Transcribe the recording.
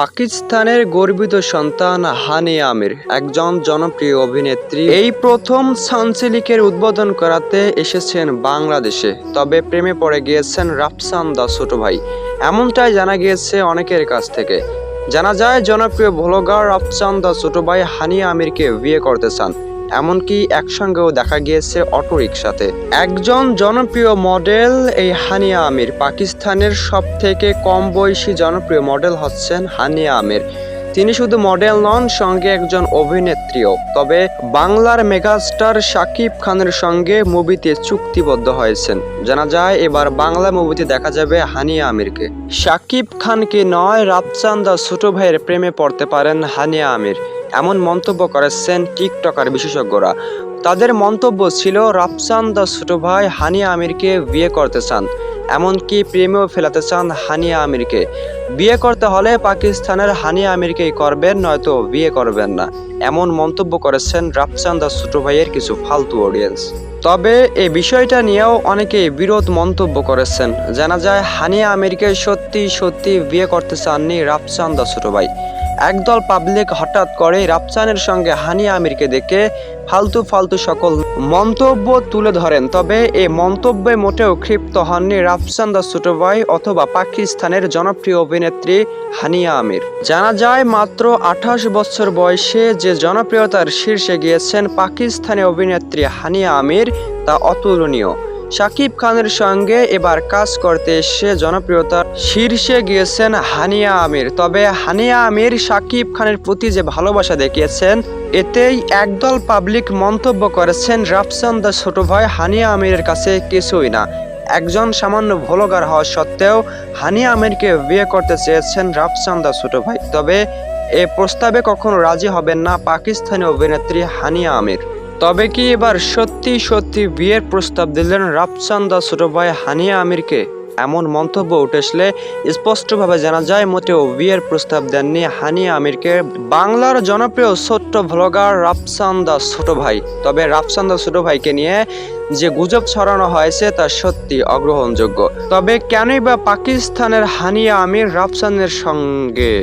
পাকিস্তানের গর্বিত সন্তান হানি আমির, একজন জনপ্রিয় অভিনেত্রী। এই প্রথম সানসিলিকের উদ্বোধন করাতে এসেছেন বাংলাদেশে, তবে প্রেমে পড়ে গিয়েছেন রাফসান দা ছোট ভাই। এমনটাই জানা গিয়েছে অনেকের কাছ থেকে। জানা যায়, জনপ্রিয় ভ্লগার রাফসান দা ছোট ভাই হানি আমিরকে বিয়ে করতে চান। এমনকি একসঙ্গেও দেখা গিয়েছে অটো রিক্সাতে একজন জনপ্রিয় মডেল এই হানিয়া আমির। পাকিস্তানের সব থেকে কম বয়সী জনপ্রিয় মডেল হচ্ছেন হানিয়া আমির। তিনি শুধু মডেল নন, সঙ্গে একজন অভিনেত্রীও। তবে বাংলার মেগাস্টার শাকিব খানের সঙ্গে মুভিতে চুক্তিবদ্ধ হয়েছেন। জানা যায়, এবার বাংলা মুভিতে দেখা যাবে হানিয়া আমিরকে। শাকিব খানকে নয় রাফসান দা ছোট ভাইয়ের প্রেমে পড়তে পারেন হানিয়া আমির। এমন মন্তব্য করেছেন টিকটকার বিশেষজ্ঞরা। তাদের মন্তব্য ছিল, রাফসান দা ছোট ভাই হানিয়া আমিরকে বিয়ে করতে চান, এমনকি প্রেমেও ফেলাতে চান হানিয়া আমিরকে। বিয়ে করতে হলে পাকিস্তানের হানিয়া আমিরকেই করবেন, নয়তো বিয়ে করবেন না। এমন মন্তব্য করেছেন রাফসান দা ছোট ভাইয়ের কিছু ফালতু অডিয়েন্স তবে এই বিষয়টা নিয়েও অনেকে বিরোধ মন্তব্য করেছেন। জানা যায়, হানিয়া আমিরকে সত্যি সত্যি বিয়ে করতে চাননি রাফসান দা ছোট ভাই। একদল পাবলিক হঠাৎ করে রাফসানের সঙ্গে হানি আমিরকে দেখে ফালতু ফালতু সকল মন্তব্য তুলে ধরেন। তবে এই মন্তব্যে মোটেও ক্ষিপ্ত হননি রাফসান দা ছোট ভাই অথবা পাকিস্তানের জনপ্রিয় অভিনেত্রী হানিয়া আমির। জানা যায়, মাত্র আঠাশ বছর বয়সে যে জনপ্রিয়তার শীর্ষে গিয়েছেন পাকিস্তানি অভিনেত্রী হানিয়া আমির, তা অতুলনীয়। শাকিব খানের সঙ্গে এবার কাজ করতে এসে জনপ্রিয়তার শীর্ষে গিয়েছেন হানিয়া আমির। তবে হানিয়া আমির শাকিব খানের প্রতি যে ভালোবাসা দেখিয়েছেন, এতেই একদল পাবলিক মন্তব্য করেছেন রাফসান দা ছোট ভাই হানিয়া আমিরের কাছে কিছুই না। একজন সামান্য ভ্লগার হওয়া সত্ত্বেও হানিয়া আমিরকে বিয়ে করতে চেয়েছেন রাফসান দা ছোট ভাই। তবে এ প্রস্তাবে কখনো রাজি হবেন না পাকিস্তানি অভিনেত্রী হানিয়া আমির। তবে কি এবার সত্যি সত্যি বিয়ের প্রস্তাব দিলেন রাফসান্দা ছোট ভাই হানিয়া আমিরকে? এমন মন্তব্য উঠে আসলে স্পষ্টভাবে জানা যায় মোটেও বিয়ের প্রস্তাব দেননি হানিয়া আমিরকে। বাংলার জনপ্রিয় ছোট্ট ভ্লগার রাফসান্দা ছোট ভাই। তবে রাফসান্দা ছোট ভাইকে নিয়ে যে গুজব ছড়ানো হয়েছে তা সত্যি অগ্রহণযোগ্য। তবে কেনই বা পাকিস্তানের হানিয়া আমির রাফসানের সঙ্গে?